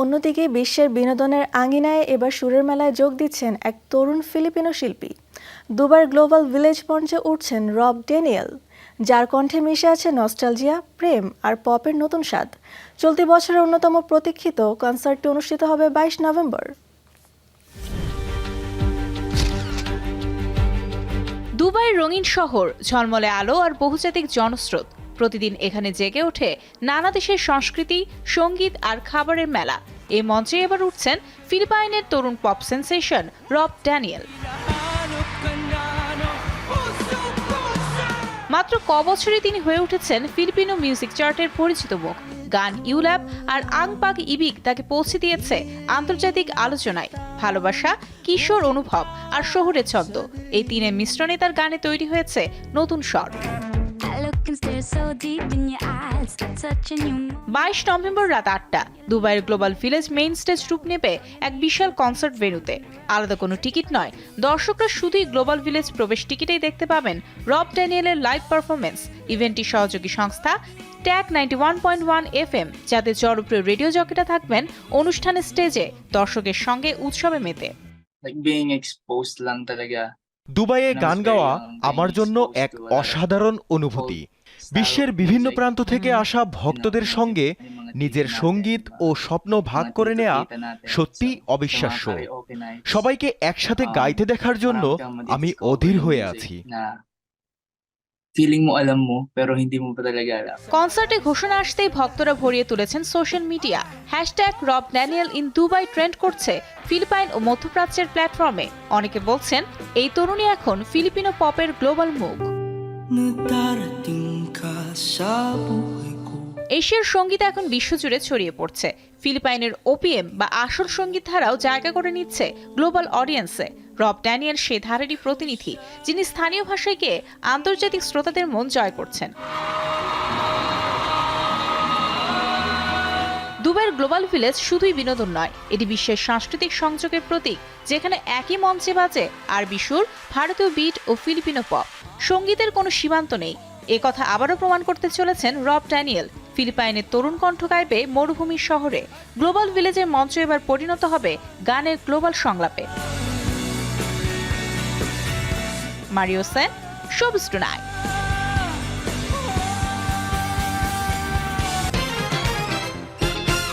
অন্যদিকে বিশ্বের বিনোদনের আঙিনায় এবার সুরের মেলায় যোগ দিচ্ছেন এক তরুণ ফিলিপিনো শিল্পী। দুবার গ্লোবাল ভিলেজ মঞ্চে উঠছেন রব ড্যানিয়েল, যার কণ্ঠে মিশে আছে নস্টালজিয়া, প্রেম আর পপের নতুন স্বাদ। চলতি বছরের অন্যতম প্রতীক্ষিত কনসার্টটি অনুষ্ঠিত হবে বাইশ নভেম্বর। দুবাইয়ের রঙিন শহর, ঝলমলে আলো আর বহুজাতিক জনস্রোত। প্রতিদিন এখানে জেগে ওঠে নানা দেশের সংস্কৃতি, সংগীত আর খাবারের মেলা। এই মঞ্চে এবার উঠছেন ফিলিপাইনের তরুণ পপ সেন্সেশন রব ড্যানিয়েল। মাত্র ক বছরে তিনি হয়ে উঠেছেন ফিলিপিনো মিউজিক চার্টের পরিচিত মুখ। গান ইউল্যাপ আর আং পাক ইবিক তাকে পৌঁছে দিয়েছে আন্তর্জাতিক আলোচনায়। ভালোবাসা, কিশোর অনুভব আর শহরের ছন্দ। এই তিনের মিশ্রণে তার গানে তৈরি হয়েছে নতুন স্বর। বাইশ নভেম্বর রাত আটটা দুবাইয়ের গ্লোবাল ভিলেজ মেইন স্টেজ রূপ নেবে এক বিশাল কনসার্ট ভেন্যুতে আলাদা কোনো টিকিট নয় দর্শকরা শুধুই গ্লোবাল ভিলেজ প্রবেশ টিকিটেই দেখতে পাবেন রব ড্যানিয়েলের লাইভ পারফরমেন্স ইভেন্টটি সহযোগী সংস্থা ট্যাক ninety one point one F M যাতে জনপ্রিয় রেডিও জকিটা থাকবেন অনুষ্ঠানের স্টেজে দর্শকের সঙ্গে উৎসবে মেতে। Like being exposed lang talaga. দুবাইয়ে গান গাওয়া আমার জন্য এক অসাধারণ অনুভূতি। বিশ্বের বিভিন্ন প্রান্ত থেকে আসা ভক্তদের সঙ্গে নিজের সংগীত ও স্বপ্ন ভাগ করে নেয়া সত্যি অবিশ্বাস্য। সবাইকে একসাথে গাইতে দেখার জন্য আমি অধীর হয়ে আছি। Feeling mo alam mo, pero hindi mo pa talaga alam. কনসার্টে ঘোষণা আসতেই ভক্তরা ভরিয়ে তুলেছেন social media hashtag Rob Daniel in Dubai trend করছে ফিলিপাইন ও মধ্যপ্রাচ্যের প্ল্যাটফর্মে অনেকে বলছেন এই তরুণী এখন ফিলিপিনো পপের গ্লোবাল মুখ। এশিয়ার সংগীত এখন বিশ্বজুড়ে ছড়িয়ে পড়ছে। ফিলিপাইনের ওপিএম বা আসল সংগীত ধারাও জায়গা করে নিচ্ছে গ্লোবাল অডিয়েন্সে রব ড্যানিয়েল সে ধারারই প্রতিনিধি, যিনি স্থানীয় ভাষায় গিয়ে আন্তর্জাতিক শ্রোতাদের মন জয় করছেন। দুবাইয়ের গ্লোবাল ভিলেজ শুধুই বিনোদন নয়, এটি বিশ্বের সাংস্কৃতিক সংযোগের প্রতীক, যেখানে একই মঞ্চে বাজে আরবি সুর, ভারতীয় বিট ও ফিলিপিনো পপ। সঙ্গীতের কোনো সীমান্ত নেই। এ কথা আবারও প্রমাণ করতে চলেছেন রব ড্যানিয়েল। ফিলিপাইনের তরুণ কণ্ঠ গাইবে মরুভূমির শহরে। গ্লোবাল ভিলেজের মঞ্চ এবার পরিণত হবে গানের গ্লোবাল সংলাপে। Mario Sen two tonight